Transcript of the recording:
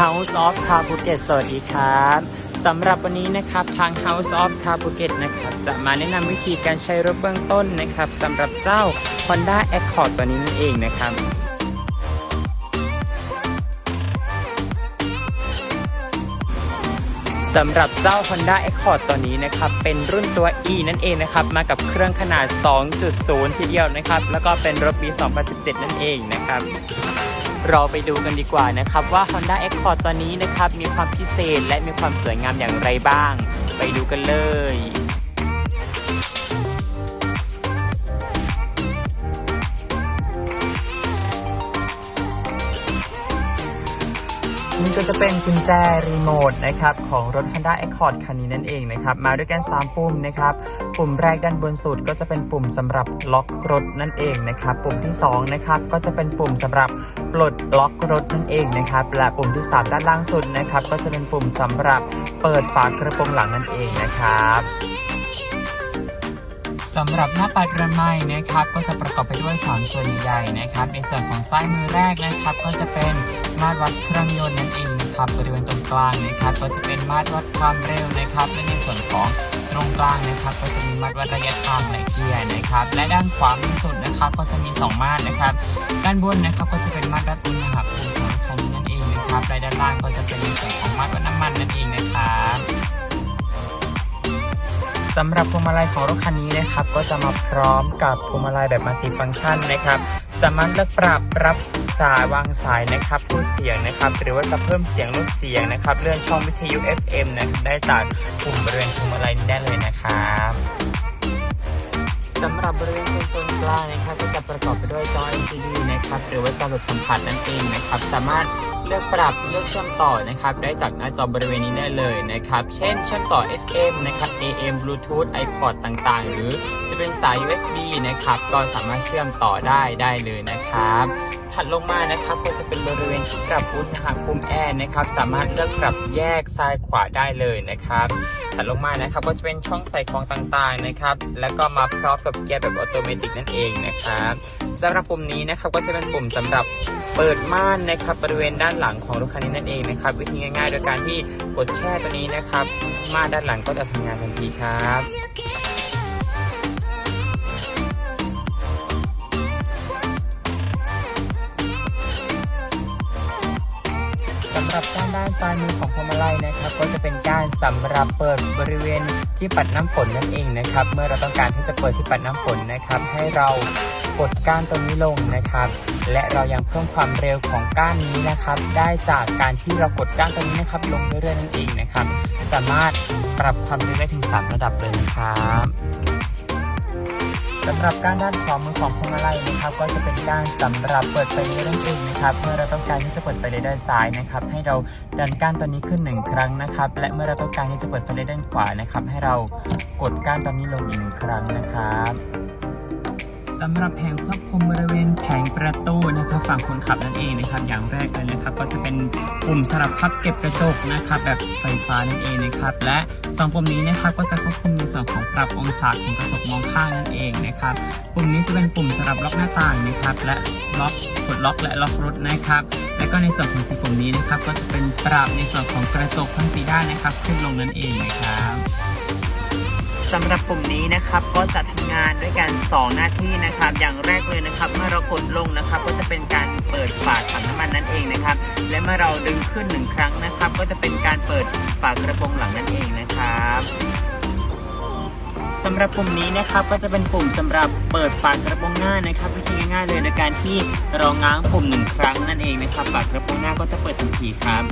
House of Car Phuket สวัสดีครับสำหรับวันนี้นะครับทาง House of Car Phuket นะครับจะมาแนะนำวิธีการใช้รถเบื้องต้นนะครับสำหรับเจ้า Honda Accord ตัวนี้นั่นเองนะครับสำหรับเจ้า Honda Accord ตัวนี้นะครับ เป็นรุ่นตัว E นั่นเองนะครับ มากับเครื่องขนาด 2.0 ทีเดียวนะครับ แล้วก็เป็นรถปี 2017 นั่นเองนะครับ เราไปดูกันดีกว่านะครับว่า Honda Accord ตัวนี้นะครับมีความพิเศษและมีความสวยงามอย่างไรบ้าง ไปดูกันเลย นี่ก็จะเป็นกุญแจรีโมทนะครับของรถ Honda Accord คันนี้นั่นเองนะครับมาด้วยกัน 3 ปุ่มนะครับปุ่มแรกด้านบนสุดก็จะเป็นปุ่มสำหรับล็อกรถนั่นเองนะครับปุ่มที่2นะครับก็จะเป็นปุ่มสำหรับปลดล็อกรถนั่นเองนะครับและปุ่มที่ 3 ด้านล่างสุดนะครับก็จะเป็นปุ่มสำหรับเปิดฝากระโปรงหลังนั่นเองนะครับ สำหรับหน้าปัดกระไม้นะครับ ก็จะประกอบไปด้วย 3 ส่วนใหญ่นะครับ ในส่วนของซ้ายมือแรกนะครับ ก็จะเป็นมาตรวัดเครื่องยนต์นั่นเองนะครับบริเวณตรงกลางนะครับ ก็จะเป็นมาตรวัดความเร็วนะครับ และในส่วนของตรงกลางนะครับ ก็จะมีมาตรวัดระยะทางและเกียร์นะครับ และด้านขวามือสุดนะครับ ก็จะมี 2 มาตรนะครับ ด้านบนนะครับก็จะเป็นมาตรวัดอุณหภูมิของคมนั่นเองนะครับและด้านล่างก็จะเป็นในส่วนของมาตรวัดน้ำมันนั่นเองนะครับ สำหรับพวงมาลัยของรถคันนี้นะครับ ก็จะมาพร้อมกับพวงมาลัยแบบมัลติฟังก์ชันนะครับ สามารถเลือกปรับรับสายวางสายนะครับพูดเสียงนะครับ หรือว่าจะเพิ่มเสียงลดเสียงนะครับ เลื่อนช่องวิทยุ FM นะครับได้จากปุ่มบริเวณพวงมาลัยนี้ได้เลยนะครับสำหรับบริเวณคอนโซลกลางนะครับก็จะประกอบไปด้วยจอ LCD นะครับ หรือว่าจอแบบสัมผัสนั่นเองนะครับ สามารถ เลือกปรับเลือกเชื่อมต่อนะครับ ได้จากหน้าจอบริเวณนี้ได้เลยนะครับ เช่น เชื่อมต่อ FM นะครับ AM Bluetooth iPod ต่างๆ หรือจะเป็นสาย USB นะครับ ก็สามารถเชื่อมต่อได้ได้เลยนะครับถัดลงมานะครับก็จะเป็นบริเวณที่ปรับอุณหภูมิแอร์นะครับ สามารถเลือกปรับแยกซ้ายขวาได้เลยนะครับถัดลงมานะครับก็จะเป็นช่องใส่ของต่างๆนะครับ แล้วก็มาพร้อมกับเกียร์แบบออโตเมตินั่นเองนะครับสำหรับปุ่มนี้นะครับก็จะเป็นปุ่มสำหรับ เปิดม่านนะครับบริเวณด้านหลังของรถคันนี้นั่นเองนะครับ วิธีง่ายๆ โดยการที่กดแช่ตัวนี้นะครับ ม่านด้านหลังก็จะทำงานทันทีครับสำหรับด้านด้านซ้ายมือของพวงมาลัยนะครับ ก็จะเป็นการสำหรับเปิดบริเวณที่ปัดน้ำฝนนั่นเองนะครับ เมื่อเราต้องการที่จะเปิดที่ปัดน้ำฝนนะครับ ให้เรา กดก้านตรงนี้ลงนะครับ และเรายังเพิ่มความเร็วของก้านนี้นะครับ ได้จากการที่เรากดก้านตรงนี้นะครับ ลงเรื่อยๆนั่นเองนะครับ สามารถปรับความเร็วได้ถึง 3 ระดับเลยนะครับสำหรับการด้านขวามือของพวงมาลัยนะครับ ก็จะเป็นการสำหรับเปิดไฟเลี้ยวนั่นเองนะครับ เมื่อเราต้องการที่จะเปิดไฟเลี้ยวด้านซ้ายนะครับ ให้เราดันก้านตัวนี้ขึ้นหนึ่งครั้งนะครับ และเมื่อเราต้องการที่จะเปิดไฟเลี้ยวด้านขวานะครับ ให้เรากดก้านตัวนี้ลงอีกหนึ่งครั้งนะครับ สำหรับแผงควบคุมบริเวณแผงประตูนะครับฝั่งคนขับนั่นเองนะครับ อย่างแรกเลยนะครับ ก็จะเป็นปุ่มสำหรับพับเก็บกระจกนะครับ แบบไฟฟ้านั่นเองนะครับ และสองปุ่มนี้นะครับก็จะควบคุมในส่วนของปรับองศาของกระจกมองข้างนั่นเองนะครับ ปุ่มนี้จะเป็นปุ่มสำหรับล็อกหน้าต่างนะครับ และล็อกกดล็อกและล็อกรถนะครับ และก็ในส่วนของปุ่มนี้นะครับ ก็จะเป็นปรับในส่วนของกระจกทั้งสีด้านนะครับ ขึ้นลงนั่นเองนะครับ สำหรับปุ่มนี้นะครับก็จะทำงานด้วยกัน 2 หน้าที่นะครับ อย่างแรกเลยนะครับ เมื่อเรากดลงนะครับ ก็จะเป็นการเปิดฝาถังน้ำมันนั่นเองนะครับ และเมื่อเราดึงขึ้นหนึ่งครั้งนะครับ ก็จะเป็นการเปิดฝากระโปรงหลังนั่นเองนะครับสำหรับปุ่มนี้นะครับก็จะเป็นปุ่มสำหรับเปิดฝากระโปรงหน้านะครับ วิธีง่ายๆเลยในการที่เราง้างปุ่มหนึ่งครั้งนั่นเองนะครับฝากระโปรงหน้าก็จะเปิดทันทีครับ